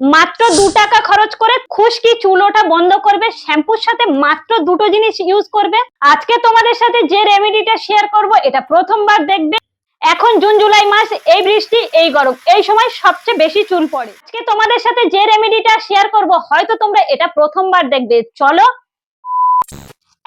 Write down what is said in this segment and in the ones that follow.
মাত্র দু টাকা খরচ করে খুশকি চুলোটা বন্ধ করবে, শ্যাম্পুর সাথে মাত্র দুটো জিনিস ইউজ করবে। আজকে তোমাদের সাথে যে রেমেডিটা শেয়ার করব, এটা প্রথমবার দেখবে। এখন জুন, জুলাই মাস, এই বৃষ্টি, এই গরম, এই সময় সবচেয়ে বেশি চুল পড়ে। আজকে তোমাদের সাথে যে রেমেডিটা শেয়ার করব, হয়তো তোমরা এটা প্রথমবার দেখবে। চলো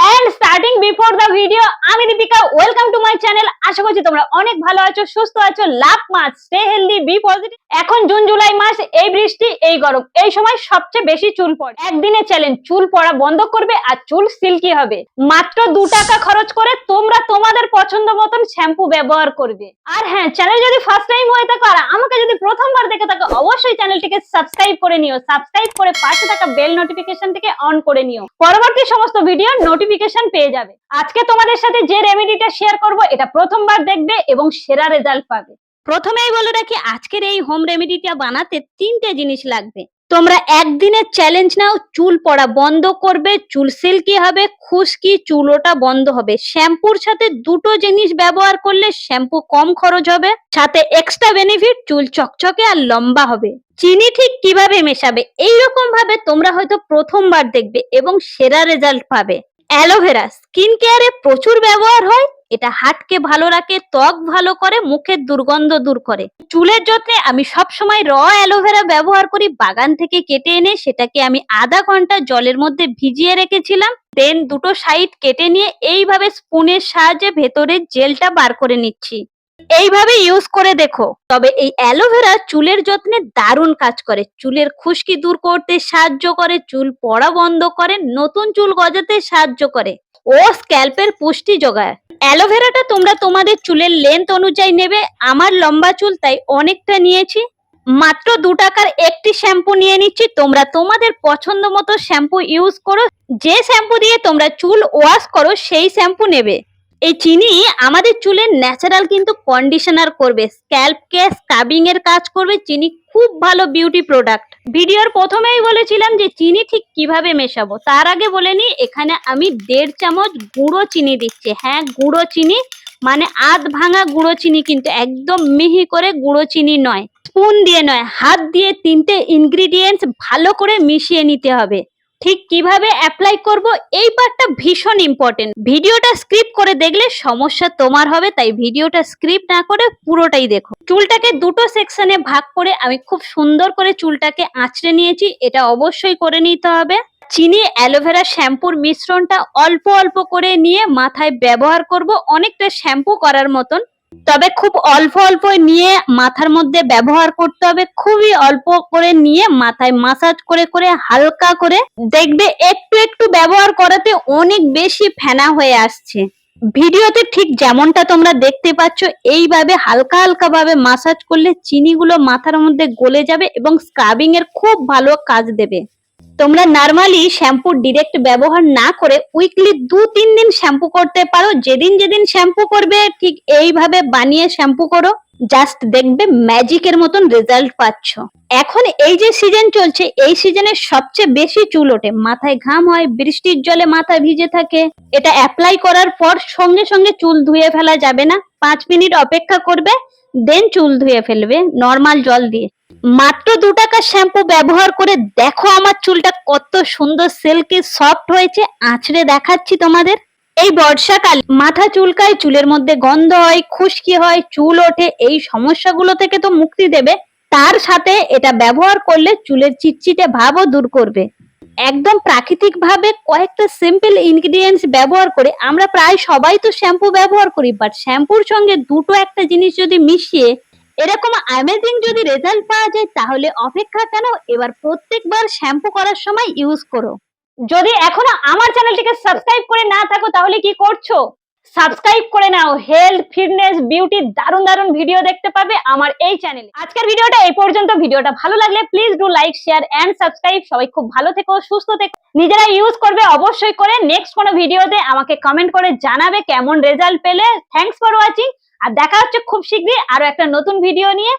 and starting before the video আমি Deepika welcome to my channel আশা করছি তোমরা অনেক ভালো আছো, সুস্থ আছো, love much stay healthy be positive এখন জুন, জুলাই মাস, এই বৃষ্টি, এই গরম, এই সময় সবচেয়ে বেশি চুল পড়ে। একদিনে চ্যালেঞ্জ চুল পড়া বন্ধ করবে আর চুল সিল্কি হবে। মাত্র দু টাকা খরচ করে তোমরা তোমাদের পছন্দ মতন শ্যাম্পু ব্যবহার করবে। আর হ্যাঁ চ্যানেল যদি ফার্স্ট টাইম হয়ে থাকো আর আমাকে যদি প্রথমবার দেখে থাকো, অবশ্যই চ্যানেলটিকে সাবস্ক্রাইব করে নিও। সাবস্ক্রাইব করে পাশে থাকা বেল নোটিফিকেশন থেকে অন করে নিও। পরবর্তী সমস্ত ভিডিও নোটিফিকেশন পেয়ে যাবে। আজকে তোমাদের সাথে যে রেমেডিটা শেয়ার করব, এটা প্রথমবার দেখবে এবং সেরা রেজাল্ট পাবে। প্রথমেই বলে রাখি, আজকের এই হোম রেমেডিটা বানাতে তিনটে জিনিস লাগবে। তোমরা একদিনের চ্যালেঞ্জ নাও, চুল পড়া বন্ধ করবে, চুল সিল্কি হবে, খুশকি চুলোটা বন্ধ হবে। শ্যাম্পুর সাথে দুটো জিনিস ব্যবহার করলে শ্যাম্পু কম খরচ হবে, সাথে এক্সট্রা বেনিফিট চুল চকচকে আর লম্বা হবে। চিনি ঠিক কীভাবে মেশাবে এইরকম ভাবে তোমরা হয়তো প্রথমবার দেখবে এবং সেরা রেজাল্ট পাবে। অ্যালোভেরা, স্কিন কেয়ারে প্রচুর ব্যবহার হয়। এটা হাটকে ভালো রাখে, ত্বক ভালো করে, মুখের দুর্গন্ধ দূর করে। চুলের যত্নে আমি সব সময় র অ্যালোভেরা ব্যবহার করি, বাগান থেকে কেটে এনে সেটাকে আমি আধা ঘণ্টা জলের মধ্যে ভিজিয়ে রেখেছিলাম। দেন দুটো সাইড কেটে নিয়ে এইভাবে স্পুনের সাহায্যে ভেতরের জেলটা বার করে নিচ্ছি। এইভাবে ইউজ করে দেখো। তবে এই অ্যালোভেরা চুলের যত্নে দারুণ কাজ করে। চুলের খুশকি দূর করতে সাহায্য করে, চুল পড়া বন্ধ করে, নতুন চুল গজাতে সাহায্য করে। ও স্ক্যাল্পের পুষ্টি যোগায়। অ্যালোভেরাটা তোমরা তোমাদের চুলের লেন্থ অনুযায়ী নেবে। আমার লম্বা চুল তাই অনেকটা নিয়েছি। মাত্র দু টাকার একটি শ্যাম্পু নিয়ে নিচ্ছি। তোমরা তোমাদের পছন্দ মতো শ্যাম্পু ইউজ করো। যে শ্যাম্পু দিয়ে তোমরা চুল ওয়াশ করো, সেই শ্যাম্পু নেবে। এই চিনি আমাদের চুলের ন্যাচারাল কিন্তু কন্ডিশনার করবে স্ক্যাল্পকে স্কাবিং এর কাজ করবে, চিনি খুব ভালো বিউটি প্রোডাক্ট ভিডিওর প্রথমেই বলেছিলাম যে চিনি ঠিক কীভাবে মেশাবো, তার আগে বলে নি, এখানে আমি দেড় চামচ গুঁড়ো চিনি দিচ্ছি। হ্যাঁ গুঁড়ো চিনি মানে আধ ভাঙা গুঁড়ো চিনি কিন্তু একদম মিহি করে গুঁড়ো চিনি নয়, স্পুন দিয়ে নয়, হাত দিয়ে তিনটে ইনগ্রিডিয়েন্টস ভালো করে মিশিয়ে নিতে হবে। ঠিক কীভাবে অ্যাপ্লাই করব এই পার্টটা ভীষণ ইম্পর্টেন্ট ভিডিওটা স্ক্রিপ্ট করে দেখলে সমস্যা তোমার হবে, তাই ভিডিওটা স্ক্রিপ্ট না করে পুরোটাই দেখো। চুলটাকে দুটো সেকশনে ভাগ করে আমি খুব সুন্দর করে চুলটাকে আঁচড়ে নিয়েছি, এটা অবশ্যই করে নিতে হবে। চিনি, অ্যালোভেরা শ্যাম্পুর মিশ্রণটা অল্প অল্প করে নিয়ে মাথায় ব্যবহার করব, অনেকটা শ্যাম্পু করার মতন। তবে খুব অল্প অল্প নিয়ে মাথার মধ্যে ব্যবহার করতে হবে। খুবই অল্প করে নিয়ে মাথায় মাসাজ করে করে, হালকা করে দেখবে একটু একটু ব্যবহার করাতে অনেক বেশি ফেনা হয়ে আসছে। ভিডিওতে ঠিক যেমনটা তোমরা দেখতে পাচ্ছ, এইভাবে হালকা হালকা ভাবে মাসাজ করলে চিনিগুলো মাথার মধ্যে গলে যাবে এবং স্ক্রাবিং এর খুব ভালো কাজ দেবে। তোমরা নর্মালি শ্যাম্পু ডিরেক্ট ব্যবহার না করে উইকলি দু তিন দিন শ্যাম্পু করতে পারো। যেদিন যেদিন শ্যাম্পু করবে, ঠিক এইভাবে বানিয়ে শ্যাম্পু করো। জাস্ট দেখবে ম্যাজিকের মতন রেজাল্ট পাচ্ছ। এখন এই যে সিজন চলছে, এই সিজনে সবচেয়ে বেশি চুল ওঠে। মাথায় ঘাম হয়, বৃষ্টির জলে মাথা ভিজে থাকে। এটা অ্যাপ্লাই করার পর সঙ্গে সঙ্গে চুল ধুয়ে ফেলা যাবে না। পাঁচ মিনিট অপেক্ষা করবে দেন চুল ধুয়ে ফেলবে। নর্মাল জল দিয়ে। মাত্র দু টাকার শ্যাম্পু ব্যবহার করে দেখো আমার চুলটা কত সুন্দর সিল্কি সফট হয়েছে। আঁচড়ে দেখাচ্ছি তোমাদের। এই বর্ষাকাল মাথা চুলকায়, চুলের মধ্যে গন্ধ হয়, খুশকি হয়, চুল ওঠে, এই সমস্যাগুলো থেকে তো মুক্তি দেবে। তার সাথে এটা ব্যবহার করলে চুলের চিটচিটে ভাবও দূর করবে। একদম প্রাকৃতিক ভাবে কয়েকটা সিম্পল ইনগ্রিডিয়েন্টস ব্যবহার করে আমরা প্রায় সবাই তো শ্যাম্পু ব্যবহার করি বাট শ্যাম্পুর সঙ্গে দুটো একটা জিনিস যদি মিশিয়ে এরকম অ্যামেজিং যদি রেজাল্ট পাওয়া যায়, তাহলে অপেক্ষা কেন? এবার প্রত্যেকবার শ্যাম্পু করার সময় ইউজ করো। যদি এখনও আমার চ্যানেলটিকে সাবস্ক্রাইব করে না থাকো, তাহলে কি করছ? সাবস্ক্রাইব করে নাও। হেলথ ফিটনেস বিউটি দারুণ দারুণ ভিডিও দেখতে পাবে আমার এই চ্যানেলে আজকের ভিডিওটা এই পর্যন্ত। ভিডিওটা ভালো লাগলে please do like share and subscribe সবাই খুব ভালো থেকো, সুস্থ থেকো। নিজেরা ইউজ করবে অবশ্যই করে। নেক্সট কোনো ভিডিওতে আমাকে কমেন্ট করে জানাবে কেমন রেজাল্ট পেলে। থ্যাঙ্কস ফর ওয়াচিং আর দেখা হচ্ছে খুব শীঘ্রই আরও একটা নতুন ভিডিও নিয়ে।